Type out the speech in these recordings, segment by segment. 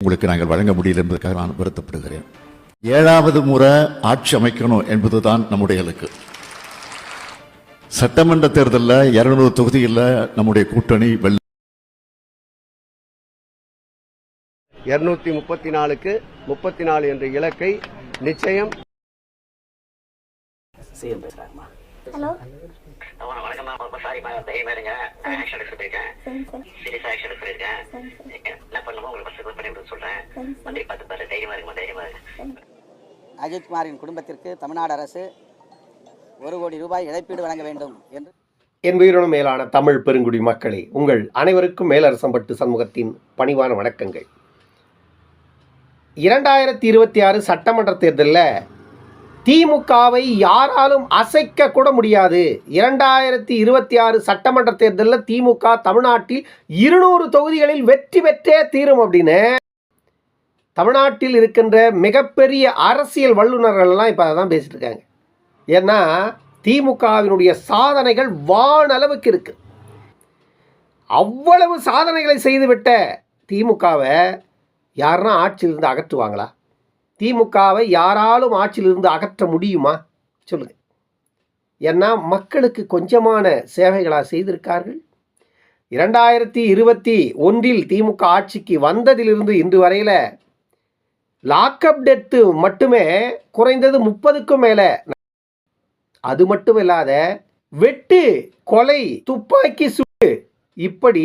உங்களுக்கு நாங்கள் வழங்க முடியல என்பதற்காக நான் வருத்தப்படுகிறேன். ஏழாவது முறை ஆட்சி அமைக்கணும் என்பதுதான் நம்முடைய இலக்கு. சட்டமன்ற தேர்தலில் இருநூறு தொகுதியில் நம்முடைய கூட்டணி வெல்ல இருநூத்தி முப்பத்தி நாலுக்கு முப்பத்தி நாலு என்ற இலக்கை நிச்சயம் ஹலோ. அஜித்குமாரின் குடும்பத்திற்கு தமிழ்நாடு அரசு ஒரு கோடி ரூபாய் இழப்பீடு வழங்க வேண்டும் என்று என் உயிரினும் மேலான தமிழ் பெருங்குடி மக்களே உங்கள் அனைவருக்கும் மேலரசம்பட்டு சண்முகத்தின் பணிவான வணக்கங்கள். இரண்டாயிரத்தி இருபத்தி ஆறு சட்டமன்ற தேர்தலில் திமுகவை யாராலும் அசைக்க கூட முடியாது. இரண்டாயிரத்தி இருபத்தி ஆறு சட்டமன்ற தேர்தலில் திமுக தமிழ்நாட்டில் இருநூறு தொகுதிகளில் வெற்றி பெற்றே தீரும் அப்படின்னு தமிழ்நாட்டில் இருக்கின்ற மிகப்பெரிய அரசியல் வல்லுநர்கள்லாம் இப்போ அதை தான் பேசிட்டுருக்காங்க. ஏன்னா திமுகவினுடைய சாதனைகள் வானளவுக்கு இருக்கு. அவ்வளவு சாதனைகளை செய்துவிட்ட திமுகவை யாருன்னா ஆட்சியிலிருந்து அகற்றுவாங்களா? திமுகவை யாராலும் ஆட்சியிலிருந்து அகற்ற முடியுமா? சொல்லுங்க. ஏன்னா மக்களுக்கு கொஞ்சமான சேவைகளாக செய்திருக்கார்கள். இரண்டாயிரத்தி இருபத்தி ஒன்றில் திமுக ஆட்சிக்கு வந்ததிலிருந்து இன்று வரையில் லாக்அப் டெத்து மட்டுமே குறைந்தது முப்பதுக்கும் மேலே. அது மட்டும் இல்லாத வெட்டு கொலை துப்பாக்கி சுடு இப்படி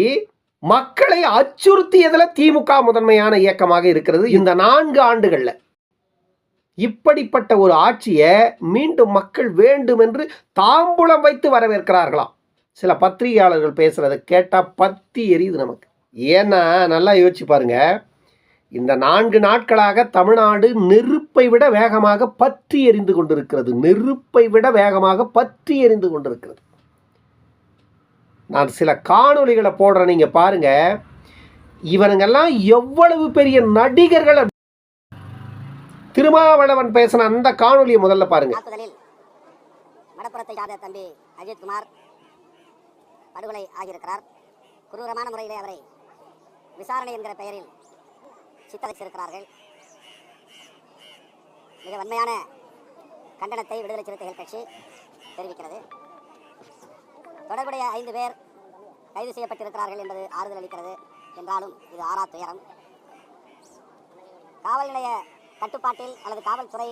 மக்களை அச்சுறுத்தியதில் திமுக முதன்மையான இயக்கமாக இருக்கிறது இந்த நான்கு ஆண்டுகளில். இப்படிப்பட்ட ஒரு ஆட்சியை மீண்டும் மக்கள் வேண்டும் என்று தாம்பூலம் வைத்து வரவேற்கிறார்களாம். சில பத்திரிகையாளர்கள் பேசுகிறத கேட்டால் பத்தி எரியுது நமக்கு. ஏன்னா நல்லா யோசிச்சு பாருங்கள் இந்த நான்கு நாட்களாக தமிழ்நாடு நெருப்பை விட வேகமாக பற்றி எரிந்து கொண்டிருக்கிறது. நெருப்பை விட வேகமாக பற்றி எரிந்து கொண்டிருக்கிறது. நான் சில காணொளிகளை போடுறேன் நீங்கள் பாருங்க. இவனுங்கெல்லாம் எவ்வளவு பெரிய நடிகர்கள் திருமாவளவன் பேசின அந்த காணொளியை முதல்ல பாருங்க. வடபுறத்தை சார்ந்த தம்பி அஜித்குமார் படுகொலை ஆகியிருக்கிறார். குரூரமான முறையிலே அவரை விசாரணை என்கிற பெயரில் சித்தரித்திருக்கிறார்கள் மிக வன்மையான கண்டனத்தை விடுதலை சிறுத்தைகள் கட்சி தெரிவிக்கிறது. தொடர்புடைய ஐந்து பேர் கைது செய்யப்பட்டிருக்கிறார்கள் என்பது ஆறுதல் அளிக்கிறது என்றாலும் இது ஆறா துயரம். காவல் நிலைய கட்டுப்பாட்டில் அல்லது காவல்துறை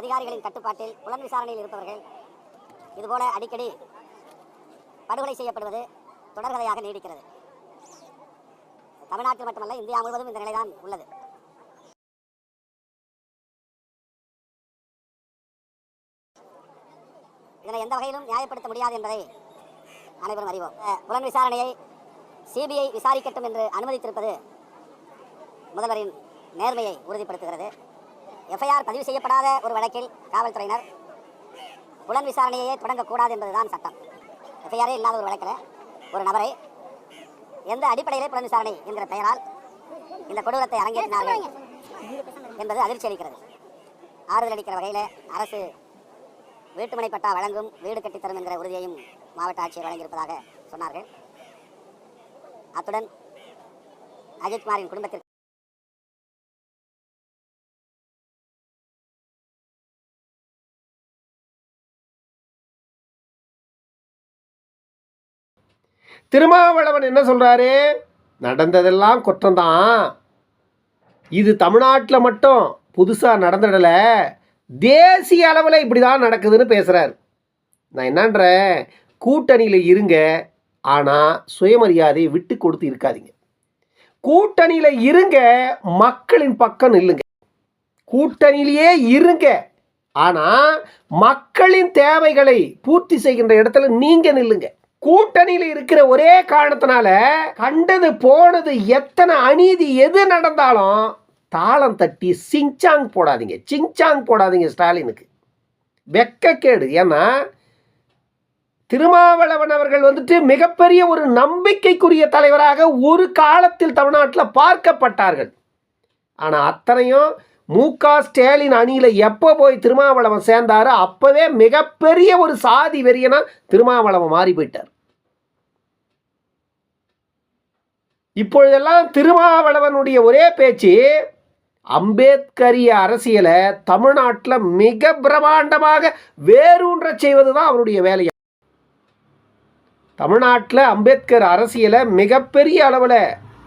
அதிகாரிகளின் கட்டுப்பாட்டில் புலன் விசாரணையில் இருப்பவர்கள் இதுபோல அடிக்கடி படுகொலை செய்யப்படுவது தொடர்கதையாக நீடிக்கிறது. தமிழ்நாட்டில் மட்டுமல்ல இந்தியா முழுவதும் இந்த நிலைதான் உள்ளது. இதனை எந்த வகையிலும் நியாயப்படுத்த முடியாது என்பதை அனைவரும் அறிவோம். புலன் விசாரணையை சிபிஐ விசாரிக்கட்டும் என்று அனுமதித்திருப்பது முதல்வரின் நேர்மையை உறுதிப்படுத்துகிறது. எஃப்ஐஆர் பதிவு செய்யப்படாத ஒரு வழக்கில் காவல்துறையினர் புலன் விசாரணையே தொடங்கக்கூடாது என்பதுதான் சட்டம். எஃப்ஐஆரே இல்லாத ஒரு வழக்கில் ஒரு நபரை எந்த அடிப்படையிலே புலன் விசாரணை என்கிற பெயரால் இந்த கொடூரத்தை அரங்கேற்றினார்கள் என்பது அதிர்ச்சி அளிக்கிறது. ஆறுதல் அளிக்கிற வகையில் அரசு வீட்டுமனை பட்டா வழங்கும் வீடு கட்டித்தரும் என்கிற உறுதியையும் மாவட்ட ஆட்சியர் வழங்கியிருப்பதாக சொன்னார்கள். அத்துடன் அஜித்குமாரின் குடும்பத்திற்கு திருமாவளவன் என்ன சொல்கிறாரு நடந்ததெல்லாம் குற்றம்தான். இது தமிழ்நாட்டில் மட்டும் புதுசாக நடந்துடலை. தேசிய அளவில் இப்படி தான் நடக்குதுன்னு பேசுகிறார் நான் என்னன்றேன்? கூட்டணியில் இருங்க. ஆனால் சுயமரியாதையை விட்டு கொடுத்து இருக்காதீங்க. கூட்டணியில் இருங்க. மக்களின் பக்கம் நில்லுங்க. கூட்டணியிலேயே இருங்க. ஆனால் மக்களின் தேவைகளை பூர்த்தி செய்கின்ற இடத்துல நீங்கள் நில்லுங்க. கூட்டணியில் இருக்கிற ஒரே காரணத்தினால கண்டது போனது எத்தனை அநீதி எது நடந்தாலும் தாளம் தட்டி சிங்சாங் போடாதீங்க. சிங்சாங் போடாதீங்க ஸ்டாலினுக்கு. வெக்கக்கேடு ஏன்னா திருமாவளவன் அவர்கள் வந்துட்டு மிகப்பெரிய ஒரு நம்பிக்கைக்குரிய தலைவராக ஒரு காலத்தில் தமிழ்நாட்டில் பார்க்கப்பட்டார்கள். ஆனால் அத்தனையும் மு க ஸ்டாலின் அணியில் எப்போ போய் திருமாவளவன் சேர்ந்தாரோ அப்போவே மிகப்பெரிய ஒரு சாதி வெறியனா திருமாவளவன் மாறி போயிட்டார். இப்பொழுதெல்லாம் திருமாவளவனுடைய ஒரே பேச்சு அம்பேத்கரிய அரசியலை தமிழ்நாட்டில் மிக பிரமாண்டமாக வேரூன்ற செய்வது தான் அவருடைய வேலையா? தமிழ்நாட்டில் அம்பேத்கர் அரசியலை மிகப்பெரிய அளவில்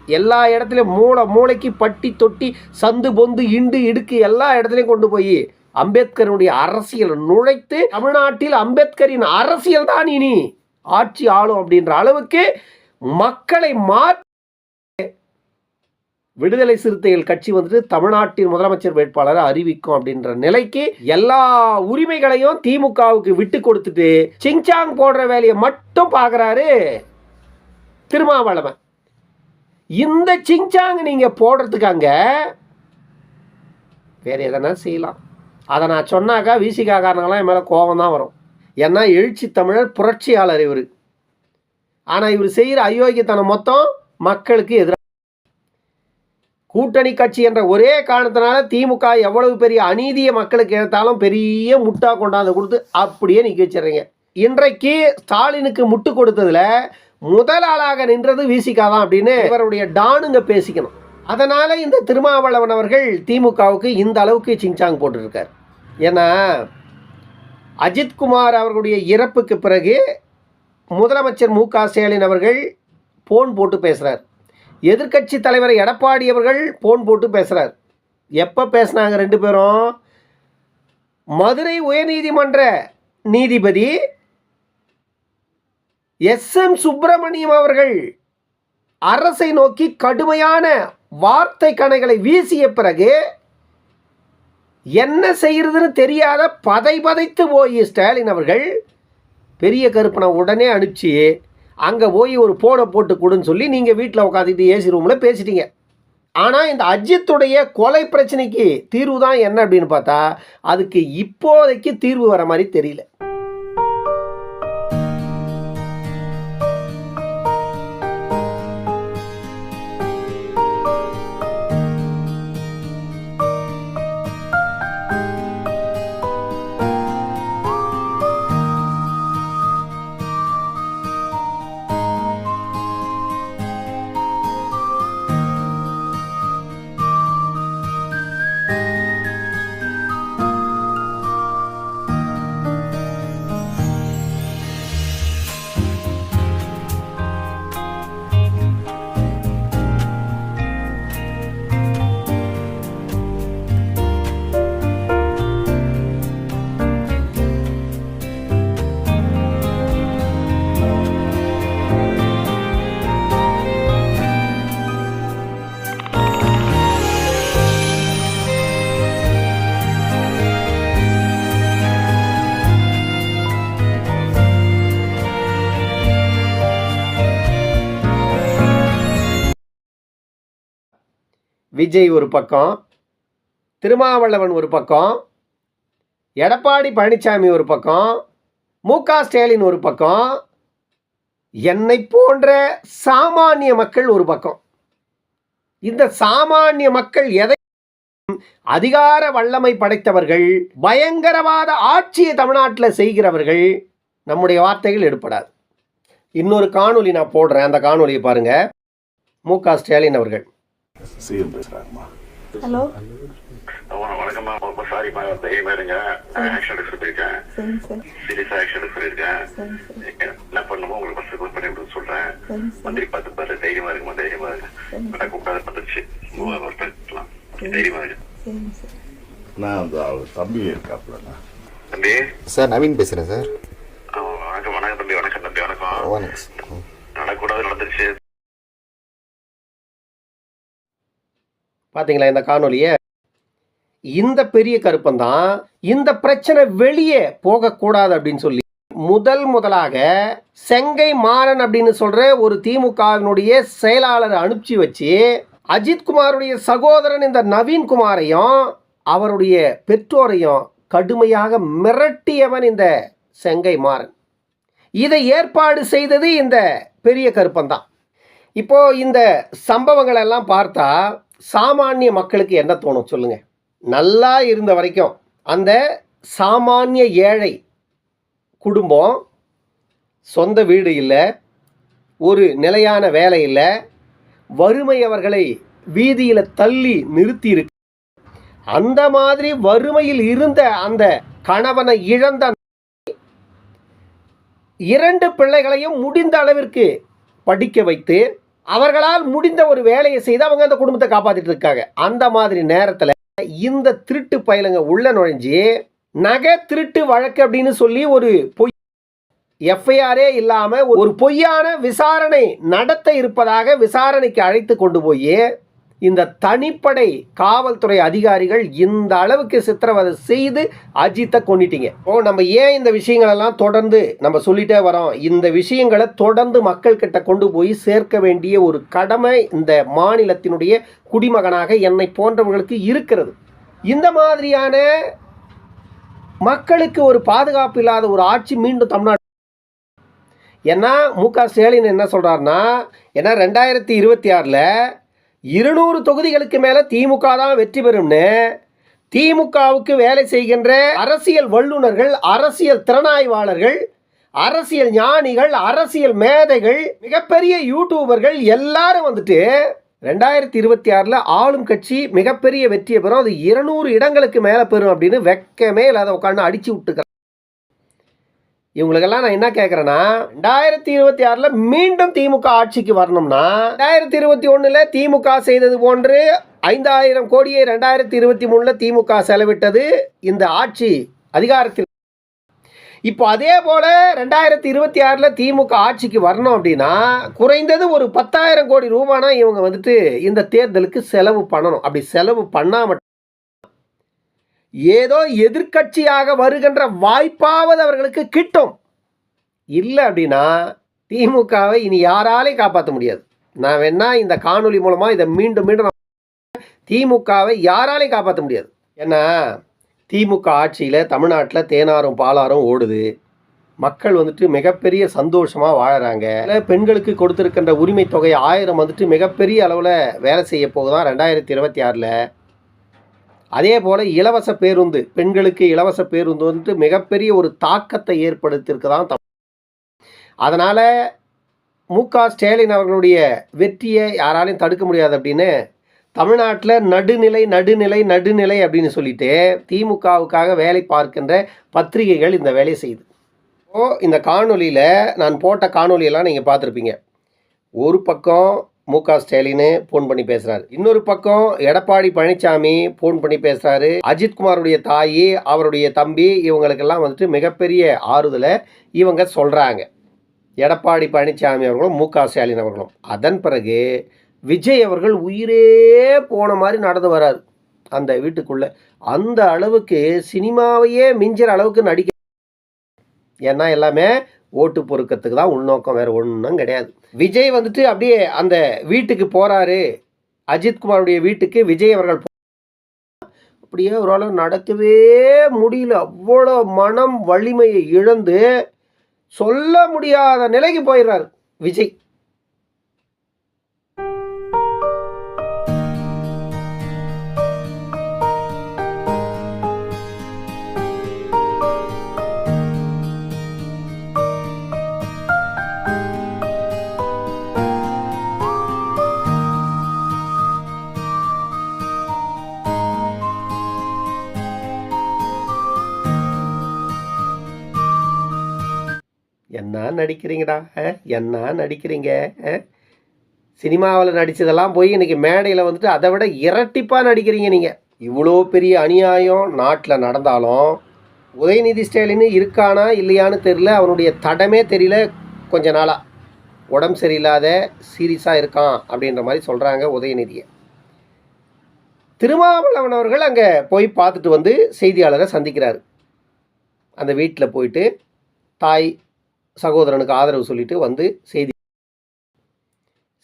எல்லா இடத்துலையும் மூளை மூளைக்கு பட்டி தொட்டி சந்து பொந்து இண்டு இடுக்கு எல்லா இடத்துலையும் கொண்டு போய் அம்பேத்கருடைய அரசியல் நுழைத்து தமிழ்நாட்டில் அம்பேத்கரின் அரசியல் தான் இனி ஆட்சி ஆளும் அப்படின்ற அளவுக்கு மக்களை மாற்றி விடுதலை சிறுத்தைகள் கட்சி வந்துட்டு தமிழ்நாட்டின் முதலமைச்சர் வேட்பாளரை அறிவிக்கும் அப்படின்ற நிலைக்கு எல்லா உரிமைகளையும் திமுகவுக்கு விட்டு கொடுத்துட்டு சிங்சாங் போடுற வேலையை மட்டும் பார்க்குறாரு திருமாவளவன். இந்த சிங்சாங் நீங்கள் போடுறதுக்காங்க வேற எதனா செய்யலாம். அதை நான் சொன்னாக்கா விசிகா காரணங்களாம் என் மேலே கோபம் தான் வரும். ஏன்னா எழுச்சி தமிழர் புரட்சியாளர் இவர். ஆனால் இவர் செய்கிற அயோக்கியத்தனம் மொத்தம் மக்களுக்கு எதிராக கூட்டணி கட்சி என்ற ஒரே காரணத்தினால திமுக எவ்வளவு பெரிய அநீதியை மக்களுக்கு எடுத்தாலும் பெரிய முட்டா கொண்டாந்து கொடுத்து அப்படியே நிற்க வச்சிடுறீங்க. இன்றைக்கு ஸ்டாலினுக்கு முட்டு கொடுத்ததில் முதல் ஆளாக நின்றது விசிகா தான் அப்படின்னு இவருடைய டானுங்க பேசிக்கணும். அதனால் இந்த திருமாவளவன் அவர்கள் திமுகவுக்கு இந்த அளவுக்கு சிங்சாங் போட்டிருக்கார். ஏன்னா அஜித்குமார் அவர்களுடைய இறப்புக்கு பிறகு முதலமைச்சர் மு க ஸ்டாலின் அவர்கள் ஃபோன் போட்டு பேசுகிறார் எதிர்க்கட்சி தலைவர் எடப்பாடி அவர்கள் போன் போட்டு பேசுகிறார் எப்போ பேசுனாங்க ரெண்டு பேரும்? மதுரை உயர்நீதிமன்ற நீதிபதி எஸ் எம் சுப்பிரமணியம் அவர்கள் அரசை நோக்கி கடுமையான வார்த்தை கணைகளை வீசிய பிறகு என்ன செய்யறதுன்னு தெரியாத பதை பதைத்து போய் ஸ்டாலின் அவர்கள் பெரிய கருப்பனை உடனே அனுப்பிச்சு அங்கே போய் ஒரு போனை போட்டு கொடுன்னு சொல்லி நீங்கள் வீட்டில் உட்காந்துட்டு ஏசி ரூமில் பேசிட்டீங்க. ஆனால் இந்த அஜித்துடைய கொலை பிரச்சனைக்கு தீர்வு தான் என்ன அப்படின்னு பார்த்தா அதுக்கு இப்போதைக்கு தீர்வு வர மாதிரி தெரியல. விஜய் ஒரு பக்கம் திருமாவளவன் ஒரு பக்கம் எடப்பாடி பழனிசாமி ஒரு பக்கம் மு க ஸ்டாலின் ஒரு பக்கம் என்னை போன்ற சாமானிய மக்கள் ஒரு பக்கம். இந்த சாமானிய மக்கள் எதை அதிகார வல்லமை படைத்தவர்கள் பயங்கரவாத ஆட்சியை தமிழ்நாட்டில் செய்கிறவர்கள் நம்முடைய வார்த்தைகள் எடுப்படாது இன்னொரு காணொலி நான் போடுறேன். அந்த காணொலியை பாருங்க. மு க ஸ்டாலின் அவர்கள். சிஎம் பேசுறாங்கம்மா ஹலோ? வணக்கம்மா. ரொம்ப சாரிம்மா தைரியமா இருங்க. ஆக்ஷன் எடுக்க சொல்லியிருக்கேன் சார் சீரியஸா ஆக்ஷன் எடுக்க சொல்லியிருக்கேன் சார் என்ன பண்ணுமோ உங்களுக்கு ஃபர்ஸ்ட் கால் பண்ணி விட சொல்றேன். சார் மந்திரி பார்த்து பாரு தைரியமா இருக்குமா தைரியமா இருக்கு கரெக்டாக கூப்பிடாத தைரியமா இருக்கு சரிங்க சார். நான் அந்த தம்பி சார் நவீன் பேசுகிறேன் சார். வணக்கம் வணக்கம் தம்பி வணக்கம் தம்பி வணக்கம் சார். நடக்கூடாது நடந்துருச்சு. பார்த்தீங்களா இந்த காணொலியை இந்த பெரிய கருப்பன் தான் இந்த பிரச்சனை வெளியே போகக்கூடாது அப்படின்னு சொல்லி முதல் முதலாக செங்கை மாறன் அப்படின்னு சொல்கிற ஒரு திமுகவினுடைய செயலாளரை அனுப்பிச்சி வச்சு அஜித்குமாருடைய சகோதரன் இந்த நவீன்குமாரையும் அவருடைய பெற்றோரையும் கடுமையாக மிரட்டியவன் இந்த செங்கை மாறன். இதை ஏற்பாடு செய்தது இந்த பெரிய கருப்பன் தான் இந்த சம்பவங்களெல்லாம் பார்த்தா சாமானிய மக்களுக்கு என்ன தோணும் சொல்லுங்கள் நல்லா இருந்த வரைக்கும் அந்த சாமானிய ஏழை குடும்பம் சொந்த வீடு இல்லை ஒரு நிலையான வேலை இல்லை வறுமை அவர்களை வீதியில் தள்ளி நிறுத்தி இருக்கு. அந்த மாதிரி வறுமையில் இருந்த அந்த கணவனை இழந்த இரண்டு பிள்ளைகளையும் முடிந்த அளவிற்கு படிக்க வைத்து அவர்களால் முடிந்த ஒரு வேலையை செய்து அவங்க அந்த குடும்பத்தை காப்பாத்திட்டு இருக்காங்க. அந்த மாதிரி நேரத்தில் இந்த திருட்டு பயலுங்க உள்ள நுழைஞ்சு நகை திருட்டு வழக்கு அப்படின்னு சொல்லி ஒரு பொய் எஃப்ஐஆரே இல்லாமல் ஒரு பொய்யான விசாரணை நடத்த இருப்பதாக விசாரணைக்கு அழைத்து கொண்டு போய் இந்த தனிப்படை காவல்துறை அதிகாரிகள் இந்த அளவுக்கு சித்திரவதை செய்து அஜித்தை கொன்னிட்டீங்க. ஓ நம்ம ஏன் இந்த விஷயங்களெல்லாம் தொடர்ந்து நம்ம சொல்லிட்டே வரோம்? இந்த விஷயங்களை தொடர்ந்து மக்கள் கிட்ட கொண்டு போய் சேர்க்க வேண்டிய ஒரு கடமை இந்த மாநிலத்தினுடைய குடிமகனாக என்னை போன்றவர்களுக்கு இருக்கிறது. இந்த மாதிரியான மக்களுக்கு ஒரு பாதுகாப்பு இல்லாத ஒரு ஆட்சி மீண்டும் தமிழ்நாடு. ஏன்னா மு க ஸ்டாலின் என்ன சொல்கிறாருன்னா ஏன்னா ரெண்டாயிரத்தி இருபத்தி ஆறில் இருநூறு தொகுதிகளுக்கு மேலே திமுக தான் வெற்றி பெறும்னு திமுகவுக்கு வேலை செய்கின்ற அரசியல் வல்லுநர்கள் அரசியல் திறனாய்வாளர்கள் அரசியல் ஞானிகள் அரசியல் மேதைகள் மிகப்பெரிய யூடியூபர்கள் எல்லாரும் வந்துட்டு ரெண்டாயிரத்தி இருபத்தி ஆறில் ஆளும் கட்சி மிகப்பெரிய வெற்றியை பெறும். அது இருநூறு இடங்களுக்கு மேலே பெறும் அப்படின்னு வெக்கமே இல்லாத உட்காந்து அடிச்சு விட்டுக்க இவங்களுக்கெல்லாம் நான் என்ன கேட்குறேன்னா ரெண்டாயிரத்தி இருபத்தி ஆறில் மீண்டும் திமுக ஆட்சிக்கு வரணும்னா ரெண்டாயிரத்தி இருபத்தி ஒன்றில் திமுக செய்தது போன்று ஐந்தாயிரம் கோடியை ரெண்டாயிரத்தி இருபத்தி மூணில் திமுக செலவிட்டது இந்த ஆட்சி அதிகாரத்தில். இப்போ அதே போல் ரெண்டாயிரத்தி இருபத்தி ஆறில் திமுக ஆட்சிக்கு வரணும் அப்படின்னா குறைந்தது ஒரு பத்தாயிரம் கோடி ரூபானா இவங்க வந்துட்டு இந்த தேர்தலுக்கு செலவு பண்ணணும். அப்படி செலவு பண்ணாம ஏதோ எதிர்க்கட்சியாக வருகின்ற வாய்ப்பாவது அவர்களுக்கு கிட்டும். இல்லை அப்படின்னா திமுகவை இனி யாராலையும் காப்பாற்ற முடியாது. நான் வேணா இந்த காணொளி மூலமாக இதை மீண்டும் மீண்டும் திமுகவை யாராலையும் காப்பாற்ற முடியாது. ஏன்னா திமுக ஆட்சியில் தமிழ்நாட்டில் தேனாரும் பாலாரும் ஓடுது. மக்கள் வந்துட்டு மிகப்பெரிய சந்தோஷமாக வாழறாங்க. பெண்களுக்கு கொடுத்துருக்கின்ற உரிமை தொகை ஆயிரம் வந்துட்டு மிகப்பெரிய அளவில் வேலை செய்ய போகுதான் ரெண்டாயிரத்தி இருபத்தி ஆறில். அதே போல் இலவச பேருந்து பெண்களுக்கு இலவச பேருந்து வந்துட்டு மிகப்பெரிய ஒரு தாக்கத்தை ஏற்படுத்தியிருக்குதான் தமிழ். அதனால் மு க. ஸ்டாலின் அவர்களுடைய வெற்றியை யாராலையும் தடுக்க முடியாது அப்படின்னு தமிழ்நாட்டில் நடுநிலை நடுநிலை நடுநிலை அப்படின்னு சொல்லிட்டு திமுகவுக்காக வேலை பார்க்கின்ற பத்திரிகைகள் இந்த வேலையை செய்யுது. ஓ இந்த காணொளியில் நான் போட்ட காணொலியெல்லாம் நீங்கள் பார்த்துருப்பீங்க. ஒரு பக்கம் மு க ஸ்டாலின் ஃபோன் பண்ணி பேசுகிறாரு இன்னொரு பக்கம் எடப்பாடி பழனிசாமி ஃபோன் பண்ணி பேசுகிறாரு அஜித்குமாருடைய தாய் அவருடைய தம்பி இவங்களுக்கெல்லாம் வந்துட்டு மிகப்பெரிய ஆறுதலை இவங்க சொல்கிறாங்க எடப்பாடி பழனிசாமி அவர்களும் மு க ஸ்டாலின் அவர்களும். அதன் பிறகு விஜய் அவர்கள் உயிரே போன மாதிரி நடந்து வராரு. அந்த வீட்டுக்குள்ள. அந்த அளவுக்கு சினிமாவையே மிஞ்சிற அளவுக்கு நடிக்க ஏன்னா எல்லாமே ஓட்டு பொறுக்கிறதுக்கு தான் உள்நோக்கம் வேறு ஒன்றும் கிடையாது. விஜய் வந்துட்டு அப்படியே அந்த வீட்டுக்கு போகிறாரு அஜித்குமாருடைய வீட்டுக்கு விஜய் அவர்கள் போ- அப்படியே ஒரு நடக்கவே முடியல. அவ்வளோ மனம் வலிமையை இழந்து சொல்ல முடியாத நிலைக்கு போயிடுறாரு விஜய். நடிக்கிறீங்கடா என்ன நடிக்கிறீங்க சினிமாவில் நடித்ததெல்லாம் போய் இன்னைக்கு மேடையில் வந்துட்டு அதை விட இரட்டிப்பாக நடிக்கிறீங்க நீங்கள் இவ்வளோ பெரிய அநியாயம் நாட்டில் நடந்தாலும் உதயநிதி ஸ்டாலின் இருக்கானா இல்லையான்னு தெரியல அவனுடைய தடமே தெரியல கொஞ்ச நாளாக உடம்பு சரியில்லாத சீரியஸாக இருக்கான் அப்படின்ற மாதிரி சொல்கிறாங்க உதயநிதியை. திருமாவளவன் அவர்கள் அங்கே போய் பார்த்துட்டு வந்து செய்தியாளரை சந்திக்கிறார். அந்த வீட்டில் போயிட்டு தாய் சகோதரனுக்கு ஆதரவு சொல்லிட்டு வந்து செய்தி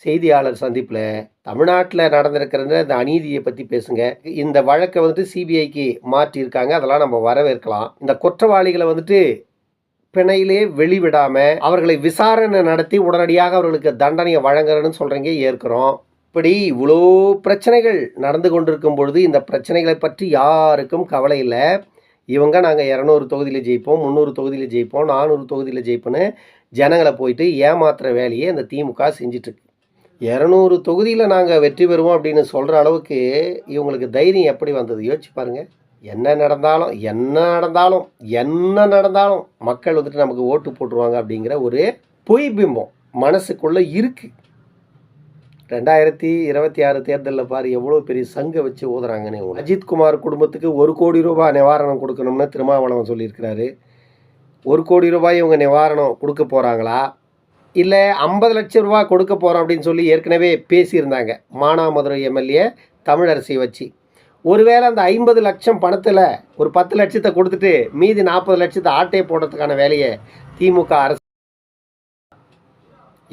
செய்தியாளர் சந்திப்பில் தமிழ்நாட்டில் நடந்திருக்கிற இந்த அநீதியை பற்றி பேசுங்க. இந்த வழக்கை வந்துட்டு சிபிஐக்கு மாற்றியிருக்காங்க. அதெல்லாம் நம்ம வரவேற்கலாம். இந்த குற்றவாளிகளை வந்துட்டு பிணையிலே வெளிவிடாமல் அவர்களை விசாரணை நடத்தி உடனடியாக அவர்களுக்கு தண்டனையை வழங்குறேன்னு சொல்கிறீங்க ஏற்கிறோம். இப்படி இவ்வளோ பிரச்சனைகள் நடந்து கொண்டிருக்கும் பொழுது இந்த பிரச்சனைகளை பற்றி யாருக்கும் கவலை இல்லை. இவங்க நாங்கள் இரநூறு தொகுதியில் ஜெயிப்போம் முந்நூறு தொகுதியில் ஜெயிப்போம் நானூறு தொகுதியில் ஜெயிப்போன்னு ஜனங்களை போயிட்டு ஏமாத்துற வேலையை இந்த திமுக செஞ்சிட்ருக்கு. இரநூறு தொகுதியில் நாங்கள் வெற்றி பெறுவோம் அப்படின்னு சொல்கிற அளவுக்கு இவங்களுக்கு தைரியம் எப்படி வந்தது? யோசிச்சு பாருங்கள் என்ன நடந்தாலும் என்ன நடந்தாலும் என்ன நடந்தாலும் மக்கள் வந்துட்டு நமக்கு ஓட்டு போட்டுருவாங்க அப்படிங்கிற ஒரு பொய் பிம்பம் மனசுக்குள்ளே இருக்குது ரெண்டாயிரத்தி இருபத்தி ஆறு தேர்தலில் பாரு எவ்வளோ பெரிய சங்கை வச்சு ஓதுறாங்கன்னு அஜித்குமார் அஜித் குமார் குடும்பத்துக்கு ஒரு கோடி ரூபாய் நிவாரணம் கொடுக்கணும்னு திருமாவளவன் சொல்லியிருக்கிறாரு. ஒரு கோடி ரூபாய் இவங்க நிவாரணம் கொடுக்க போகிறாங்களா இல்லை ஐம்பது லட்சம் ரூபாய் கொடுக்க போகிறோம் அப்படின்னு சொல்லி ஏற்கனவே பேசியிருந்தாங்க மானாமதுரை எம்எல்ஏ தமிழரசி வச்சு. ஒருவேளை அந்த ஐம்பது லட்சம் பணத்தில் ஒரு பத்து லட்சத்தை கொடுத்துட்டு மீதி நாற்பது லட்சத்தை ஆட்டையை போடுறதுக்கான வேலையை திமுக அரசு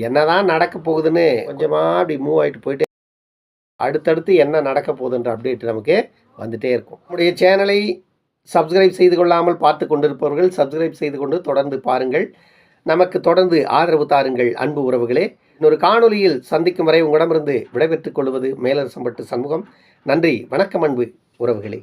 என்னதான் நடக்க போகுதுன்னு கொஞ்சமாக அப்படி மூவ் ஆகிட்டு போயிட்டு அடுத்தடுத்து என்ன நடக்க போகுதுன்ற அப்டேட் நமக்கு வந்துட்டே இருக்கும். நம்முடைய சேனலை சப்ஸ்கிரைப் செய்து கொள்ளாமல் பார்த்து கொண்டிருப்பவர்கள் சப்ஸ்கிரைப் செய்து கொண்டு தொடர்ந்து பாருங்கள். நமக்கு தொடர்ந்து ஆதரவு தாருங்கள் அன்பு உறவுகளே. இன்னொரு காணொளியில் சந்திக்கும் வரை உங்களிடமிருந்து விடைபெற்றுக் கொள்வது மேலரசம்பட்டு சண்முகம். நன்றி வணக்கம் அன்பு உறவுகளே.